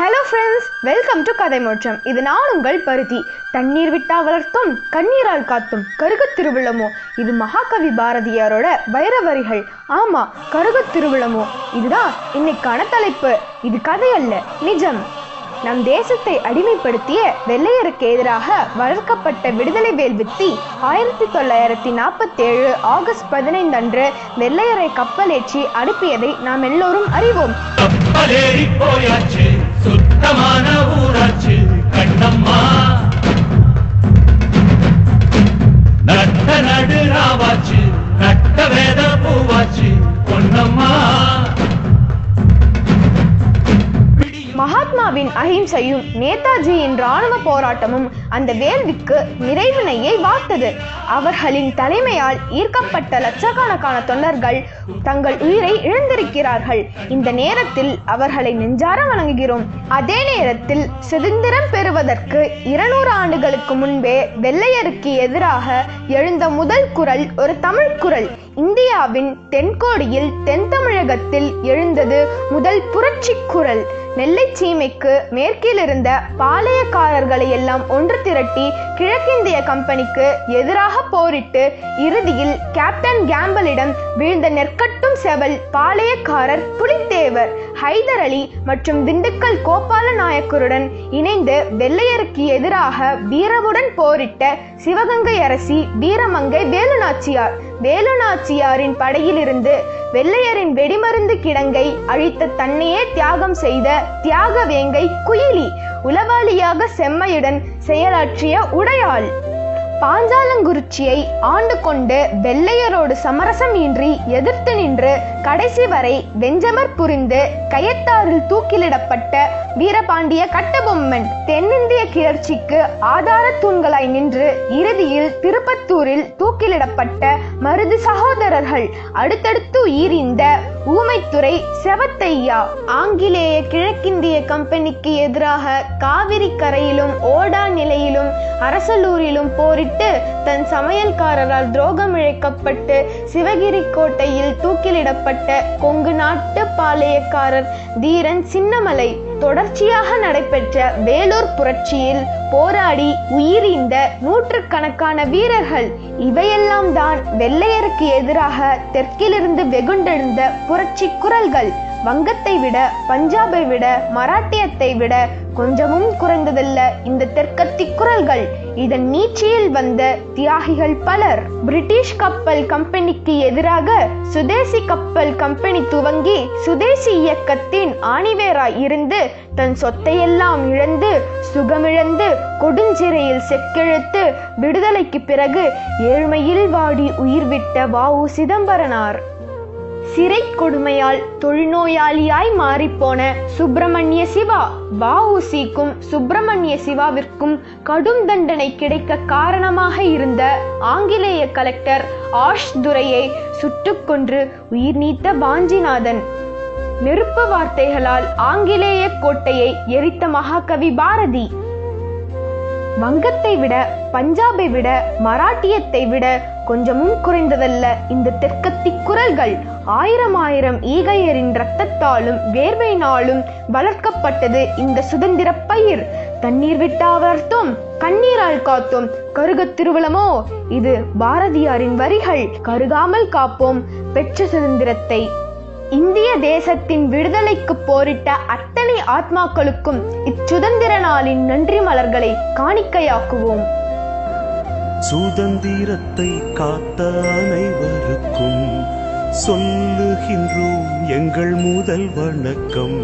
Hello friends welcome to கதை மோற்றம் இது நான் உங்கள் பருத்தி. தண்ணீர் விட்டா வளர்த்தும் கண்ணீரால் காத்தும் கருகத் திருவிழமோ? இது மகாகவி பாரதியாரோட வைரவரிகள். ஆமா கருகத் திருவிழமோ? இதுதான் இன்னைக்கான தலைப்பு. இது கதை அல்ல நிஜம். நம் தேசத்தை அடிமைப்படுத்திய வெள்ளையருக்கு எதிராக வளர்க்கப்பட்ட விடுதலை வேல் வித்தி ஆயிரத்தி தொள்ளாயிரத்தி நாற்பத்தி ஏழு ஆகஸ்ட் பதினைந்து அன்று வெள்ளையரை கப்பலேற்றி அனுப்பியதை நாம் எல்லோரும் அறிவோம். போயாச்சு. சுத்தமான ஊராச்சு கண்ணம்மா. மகாத்மாவின் அஹிம்சையும் நேதாஜியின் ராணுவ போராட்டமும் அந்த வேள்விக்கு நிறைவினையை வார்த்தது. அவர்களின் தலைமையால் ஈர்க்கப்பட்ட லட்சக்கணக்கான தொண்டர்கள் தங்கள் உயிரை இழந்திருக்கிறார்கள். இந்த நேரத்தில் அவர்களை நெஞ்சார வணங்குகிறோம். அதே நேரத்தில் சுதந்திரம் பெறுவதற்கு இருநூறு ஆண்டுகளுக்கு முன்பே வெள்ளையருக்கு எதிராக எழுந்த முதல் குரல் ஒரு தமிழ் குரல். இந்தியாவின் தென்கோடியில் தென் தமிழகத்தில் எழுந்தது முதல் புரட்சி குரல். நெல்லை சீமைக்கு மேற்கிலிருந்த பாளையக்காரர்களை எல்லாம் ஒன்று திரட்டி கிழக்கிந்திய கம்பெனிக்கு எதிராக போரிட்டு இறுதியில் கேப்டன் கேம்பலிடம் வீழ்ந்த நெற்கட்டும் செவல் பாளையக்காரர் புலித்தேவர். ஹைதர் அலி மற்றும் திண்டுக்கல் கோபால நாயக்கருடன் இணைந்து வெள்ளையருக்கு எதிராக வீரமுடன் போரிட்ட சிவகங்கை அரசி வீரமங்கை வேலுநாச்சியார். வேலுநாச்சியாரின் படையிலிருந்து வெள்ளையரின் வெடிமருந்து கிடங்கை அழித்த தன்னையே தியாகம் செய்த தியாக வேங்கை குயிலி உளவாளியாக செம்மையுடன் செயலாற்றிய உடையாள். பாஞ்சாலங்குறிச்சியை ஆண்டு கொண்டு வெள்ளையரோடு சமரசம் இன்றி எதிர்த்து நின்று கடைசி வரை வெஞ்சமர் புரிந்து கயத்தாரில் தூக்கிலிடப்பட்ட வீரபாண்டிய கட்டபொம்மன் தென்னிந்திய கிளர்ச்சிக்கு ஆதார தூண்களாய் நின்று இறுதியில் திருப்பத்தூரில் தூக்கிலிடப்பட்ட மருது சகோதரர்கள் அடுத்தடுத்து உயிரிந்த ஊமைத்துறை செவத்தையா ஆங்கிலேய கிழக்கிந்திய கம்பெனிக்கு எதிராக காவிரி கரையிலும் ஓடா நிலையிலும் அரசலூரிலும் போரிட்டு தன் சமையல்காரரால் துரோகம் இழைக்கப்பட்டு சிவகிரி கோட்டையில் தூக்கிலிடப்பட்ட கொங்கு நாட்டு பாளையக்காரர் தீரன் சின்னமலை தொடர்ச்சியாக நடைபெற்ற வேலூர் புரட்சியில் போராடி உயிரிந்த நூற்றுக்கணக்கான வீரர்கள் இவையெல்லாம் தான் வெள்ளையருக்கு எதிராக தெற்கிலிருந்து வெகுண்டெழுந்த புரட்சி குரல்கள். வங்கத்தை விட பஞ்சாபை விட மராட்டியத்தை விட கொஞ்சமும் குறைந்ததல்ல இந்த தெற்கத்தி குரல்கள். இதன் நீட்சியில் வந்த தியாகிகள் பலர் பிரிட்டிஷ் கப்பல் கம்பெனிக்கு எதிராக சுதேசி கப்பல் கம்பெனி துவங்கி சுதேசி இயக்கத்தின் ஆணிவேராய் இருந்து தன் சொத்தையெல்லாம் இழந்து சுகமிழந்து கொடுஞ்சிறையில் செக்கெழுத்து விடுதலைக்கு பிறகு ஏழ்மையில் வாடி உயிர் விட்ட வாவு சிதம்பரனார். சிறை கொடுமையால் தொழுநோயாளியாய் மாறிப்போன சுப்பிரமணிய சிவா. பாவுசிக்கும் சுப்பிரமணிய சிவாவிற்கும் கடும் தண்டனை கிடைக்க காரணமாக இருந்த ஆங்கிலேய கலெக்டர் ஆஷ் துரையை சுட்டுக்கொன்று உயிர் நீத்த வாஞ்சிநாதன் நெருப்பு வார்த்தைகளால் ஆங்கிலேய கோட்டையை எரித்த மகாகவி பாரதி. வங்கத்தை விட பஞ்சாபை விட மராட்டியத்தை விட கொஞ்சமும் குறைந்ததல்ல இந்த தெற்கத்தி குரல்கள் ஆயிரம் ஆயிரம் ஈகையரின் இரத்தத்தாலும் வேர்வையினாலும் வளர்க்கப்பட்டது இந்த சுதந்திர பயிர். தண்ணீர் விட்டா வளர்த்தோம் கண்ணீரால் காத்தோம். கருகத் திருவளமோ இது பாரதியாரின் வரிகள். கருகாமல் காப்போம் பெற்ற சுதந்திரத்தை. இந்திய தேசத்தின் விடுதலைக்கு போரிட்ட அத்தனை ஆத்மாக்களுக்கும் இச்சுதந்திர நாளின் நன்றி மலர்களை காணிக்கையாக்குவோம். சுதந்திரத்தை காத்த அனைவருக்கும் சொல்லுகின்றோம் எங்கள் முதல் வணக்கம்.